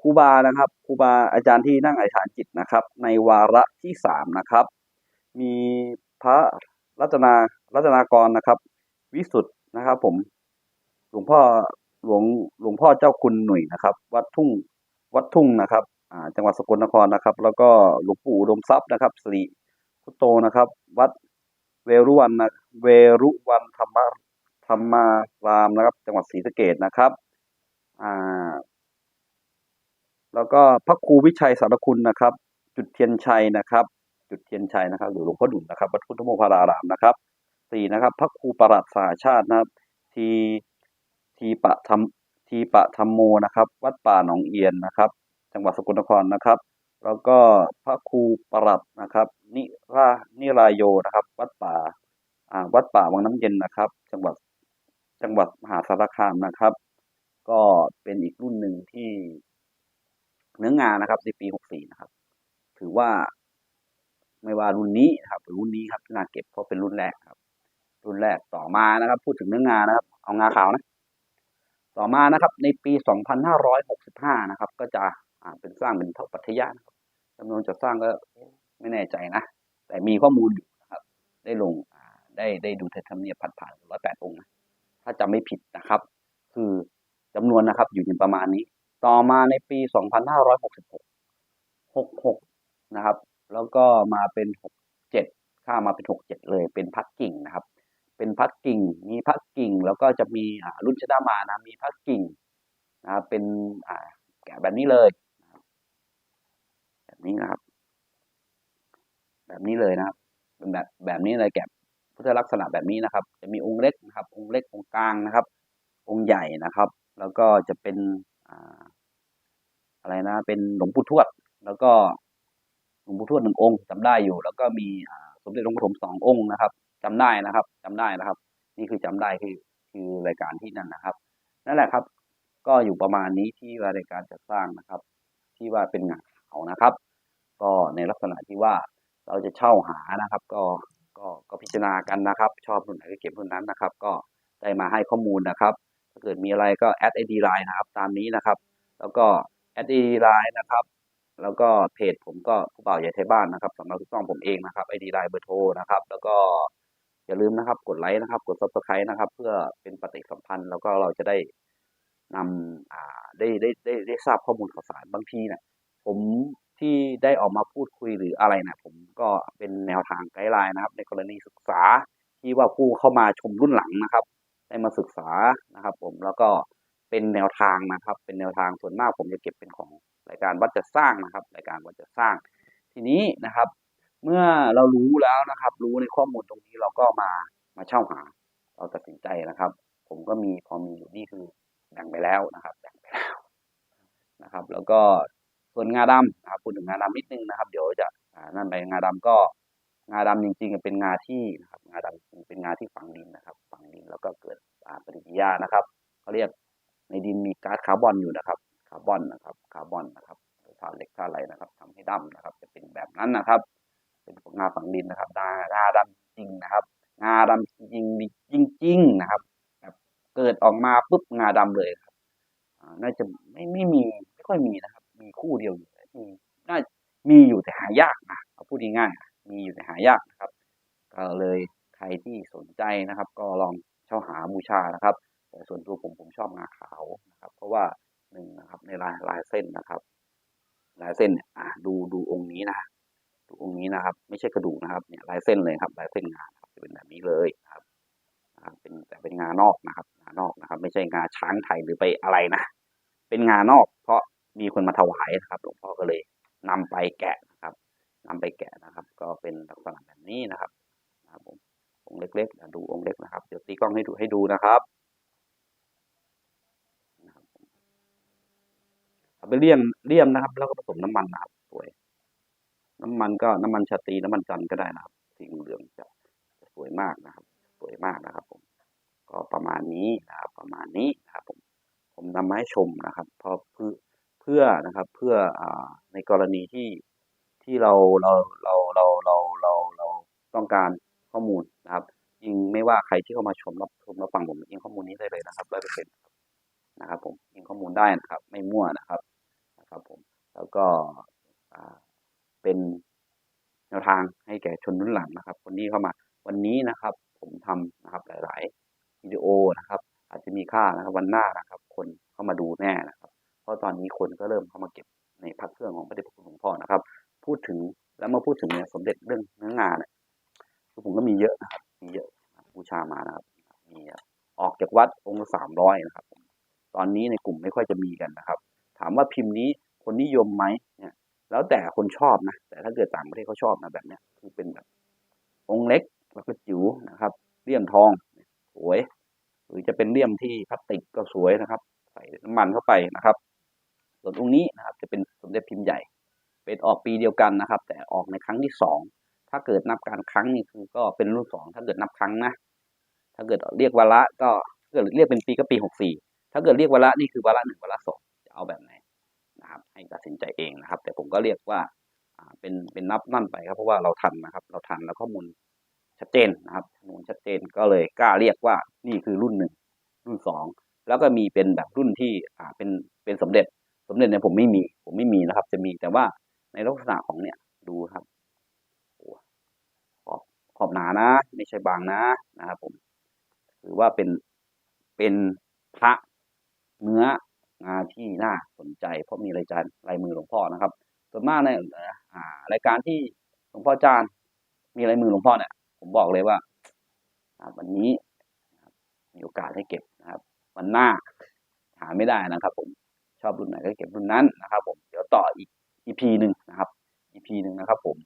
ครูบานะครับครูบาอาจารย์ที่นั่งอธิษฐานจิตนะครับ ในวาระที่สามนะครับ มีพระรัตนารัตนากรนะครับ วิสุทธ์นะครับ ผมหลวงพ่อหลวงหลวงพ่อเจ้าคุณหนุ่ยนะครับ วัดทุ่งวัดทุ่งนะครับอ่าจังหวัดสกลนครนะครับ แล้วก็หลวงปู่อุดมทรัพย์นะครับสิริพุโตนะครับ วัดเวรุวันนะเวรุวันธรรมธรรมารามนะครับ จังหวัดศรีสะเกดนะครับ อ่า แล้วก็พระครูวิชัยสารคุณนะครับ จุดเทียนชัยนะครับ จุดเทียนชัยนะครับหรือหลวงพ่อดุลนะครับวัดพุทธโมคารารามนะครับสี่นะครับ พระครูประหลัดสาชาตินะครับ ทีทีปะธรรมทีปะธรรมโมนะครับ วัดป่าหนองเอียนนะครับ จังหวัดสกลนครนะครับ แล้วก็พระครูประหลัดนะครับ นิรานิรายโยนะครับ วัดป่าอ่าวัดป่าวังน้ำเย็นนะครับ จังหวัดจังหวัดมหาสารคามนะครับ ก็เป็นอีกรุ่นหนึ่งที่ เนื้องานนะครับ ในปีหกสี่นะครับ ถือว่าไม่ว่ารุ่นนี้ครับหรือรุ่นนี้ครับน่าเก็บเพราะเป็นรุ่นแรกครับ รุ่นแรกต่อมานะครับ พูดถึงเนื้องานนะครับ เอางาขาวนะ ต่อมานะครับ ในปี 2565 นะครับ ก็จะอ่าเป็นสร้างเป็นเท่าปัทยานะครับจำนวนจะสร้างก็ไม่แน่ใจนะ แต่มีข้อมูลอยู่นะครับ ได้ลงอ่าได้ได้ดูเทธรรมเนียบผ่านผ่านร้อยแปดองค์นะถ้าจำไม่ผิดนะครับ คือจำนวนนะครับ อยู่ในประมาณนี้ ต่อมาในปี 2566 66 นะครับ แล้วก็มาเป็น 67 ข้ามาเป็น 67 เลย เป็นพักกิ่งนะครับ เป็นพักกิ่ง มีพักกิ่ง แล้วก็จะมีอ่ารุ่นชดามานะ มีพักกิ่งนะครับเป็นอ่าแกะแบบนี้เลย แบบนี้นะครับ แบบนี้เลยนะครับ เป็นแบบแบบนี้เลยแกะพุทธลักษณะแบบนี้นะครับ จะมีองค์เล็กนะครับ องค์เล็ก องค์กลางนะครับ องค์ใหญ่นะครับ แล้วก็จะเป็นอ่า อะไรนะ เป็นหลวงปู่ทวด แล้วก็หลวงปู่ทวดหนึ่งองค์จำได้อยู่ แล้วก็มีสมเด็จหลวงปู่ถมสององค์นะครับจำได้นะครับจำได้นะครับ นี่คือจำได้คือคือรายการที่นั่นนะครับ นั่นแหละครับ ก็อยู่ประมาณนี้ที่ว่ารายการจะสร้างนะครับ ที่ว่าเป็นงานขานะครับ ก็ในลักษณะที่ว่าเราจะเช่าหานะครับ ก็ก็ก็พิจารณากันนะครับ ชอบรุ่นไหนก็เก็บรุ่นนั้นนะครับ ก็ได้มาให้ข้อมูลนะครับ ถ้าเกิดมีอะไรก็แอดไอดีไลน์นะครับ ตามนี้นะครับ แล้วก็ แอดดีไลน์นะครับ แล้วก็เพจผมก็ผู้บ่าวใหญ่ไทยบ้านนะครับสำหรับทุกช่องผมเองนะครับไอดีไลน์เบอร์โทรนะครับ แล้วก็อย่าลืมนะครับ กดไลค์นะครับ กด subscribe นะครับ เพื่อเป็นปฏิสัมพันธ์ แล้วก็เราจะได้นำอ่าได้ได้ได้ได้ทราบข้อมูลข่าวสารบางทีเนี่ยผมที่ได้ออกมาพูดคุยหรืออะไรนะผมก็เป็นแนวทางไกด์ไลน์นะครับ ในกรณีศึกษาที่ว่าผู้เข้ามาชมรุ่นหลังนะครับ ได้มาศึกษานะครับ ผมแล้วก็ เป็นแนวทางนะครับ เป็นแนวทางส่วนมากผมจะเก็บเป็นของรายการวัดจะสร้างนะครับ รายการวัดจะสร้าง ทีนี้นะครับ เมื่อเรารู้แล้วนะครับ รู้ในข้อมูลตรงนี้เราก็มามาเช่าหา เราตัดสินใจนะครับ ผมก็มีพอมีอยู่นี่คือแบ่งไปแล้วนะครับแบ่งไปแล้วนะครับ แล้วก็ส่วนงาดำนะครับพูดถึงงาดำนิดนึงนะครับ เดี๋ยวจะนั่นไปงาดำก็งาดำจริงๆเป็นงาที่นะครับงาดำเป็นงาที่ฝังดินนะครับ ฝังดินแล้วก็เกิดปฏิกิริยานะครับเขาเรียก ในดินมีก๊าซคาร์บอนอยู่นะครับคาร์บอนนะครับคาร์บอนนะครับธาตุเหล็กธาตุอะไรนะครับทำให้ดำนะครับ จะเป็นแบบนั้นนะครับ เป็นพวกงาฝังดินนะครับงางาดำจริงนะครับ งาดำจริงจริงจริง ๆนะครับแบบเกิดออกมาปุ๊บงาดำเลยครับน่าจะไม่ไม่มีไม่ค่อยมีนะครับ มีคู่เดียวอยู่มีน่ามีอยู่แต่หายากนะเอาพูดง่ายๆมีอยู่แต่หายากนะครับ ก็เลยใครที่สนใจนะครับ ก็ลองเช่าหาบูชานะครับ แต่ส่วนตัวผมผมชอบงาขาวนะครับ เพราะว่าหนึ่งนะครับในลายลายเส้นนะครับ ลายเส้นเนี่ยอ่าดูดูองค์นี้นะดูองค์นี้นะครับ ไม่ใช่กระดูกนะครับเนี่ยลายเส้นเลยครับ ลายเส้นงาครับจะเป็นแบบนี้เลยนะครับนะครับเป็นแต่เป็นงานอกนะครับ งานอกนะครับ ไม่ใช่งาช้างไทยหรือไปอะไรนะเป็นงานอก เพราะมีคนมาถวายนะครับหลวงพ่อก็เลยนำไปแกะนะครับนำไปแกะนะครับ ก็เป็นลักษณะแบบนี้นะครับนะครับผมองค์เล็กๆดูองค์เล็กนะครับ เดี๋ยวตีกล้องให้ดูให้ดูนะครับผมเอา ไปเลี่ยมเลี่ยมนะครับ แล้วก็ผสมน้ำมันนะครับสวย น้ำมันก็น้ำมันชาตรีน้ำมันจันทร์ก็ได้นะครับสีเหลืองจะสวยมากนะครับ สวยมากนะครับ ผม ก็ประมาณนี้นะครับ ประมาณนี้นะครับ ผม ผมนำมาให้ชมนะครับ เพราะเพื่อเพื่อนะครับ เพื่ออ่าในกรณีที่ที่เราเราเราเราเราเราเราต้องการข้อมูลนะครับยิงไม่ว่าใครที่เข้ามาชมรับชมรับฟังผมยิงข้อมูลนี้ได้เลยนะครับร้อยเปอร์เซ็นต์นะครับผมยิงข้อมูลได้นะครับ ไม่มั่วนะครับ แล้วก็เป็นแนวทางให้แก่ชนรุ่นหลังนะครับ คนนี้เข้ามาวันนี้นะครับ ผมทำนะครับหลาย ๆ วิดีโอนะครับ อาจจะมีค่านะครับวันหน้านะครับ คนเข้ามาดูแน่นะครับ เพราะตอนนี้คนก็เริ่มเข้ามาเก็บในพักเครื่องของพระเดชพระคุณหลวงพ่อนะครับ พูดถึงแล้วมาพูดถึงเนี่ยสมเด็จเรื่องเนื้องานเนี่ยคือผมก็มีเยอะนะครับมีเยอะบูชามานะครับมีออกจากวัดองค์สามร้อยนะครับ ตอนนี้ในกลุ่มไม่ค่อยจะมีกันนะครับ ถามว่าพิมพ์นี้ นิยมไหมเนี่ย แล้วแต่คนชอบนะ แต่ถ้าเกิดต่างประเทศเขาชอบนะแบบเนี้ยคือเป็นแบบ องค์เล็กแล้วก็จิ๋วนะครับเลี่ยมทองสวย หรือจะเป็นเลี่ยมที่พลาสติกก็สวยนะครับ ใส่น้ำมันเข้าไปนะครับ ส่วนองค์นี้นะครับ จะเป็นสมเด็จพิมพ์ใหญ่ เป็นออกปีเดียวกันนะครับ แต่ออกในครั้งที่สองถ้าเกิดนับการครั้งนี่คือก็เป็นรุ่นสองถ้าเกิดนับครั้งนะถ้าเกิดเรียกวาระก็ถ้าเกิดเรียกเป็นปีก็ปีหกสี่ถ้าเกิดเรียกวาระนี่คือวาระหนึ่งวาระสอง ตัดสินใจเองนะครับ แต่ผมก็เรียกว่าเป็นเป็นนับนั่นไปครับ เพราะว่าเราทันนะครับ เราทันแล้วข้อมูลชัดเจนนะครับข้อมูลชัดเจนก็เลยกล้าเรียกว่านี่คือรุ่นหนึ่งรุ่นสองแล้วก็มีเป็นแบบรุ่นที่อ่าเป็นเป็นสมเด็จสมเด็จเนี่ยผมไม่มีผมไม่มีนะครับ จะมีแต่ว่าในลักษณะของเนี่ยดูครับขอบขอบหนานะ ไม่ใช่บางนะนะครับผมถือว่าเป็นเป็นพระเนื้อ งานที่น่าสนใจ เพราะมีลายจานลายมือหลวงพ่อนะครับ ส่วนมากในรายการที่หลวงพ่อจานมีลายมือหลวงพ่อเนี่ยผมบอกเลยว่าวันนี้มีโอกาสให้เก็บนะครับ วันหน้าหาไม่ได้นะครับ ผมชอบรุ่นไหนก็เก็บรุ่นนั้นนะครับ ผมเดี๋ยวต่ออีก EP หนึ่งนะครับ EP หนึ่งนะครับ ผม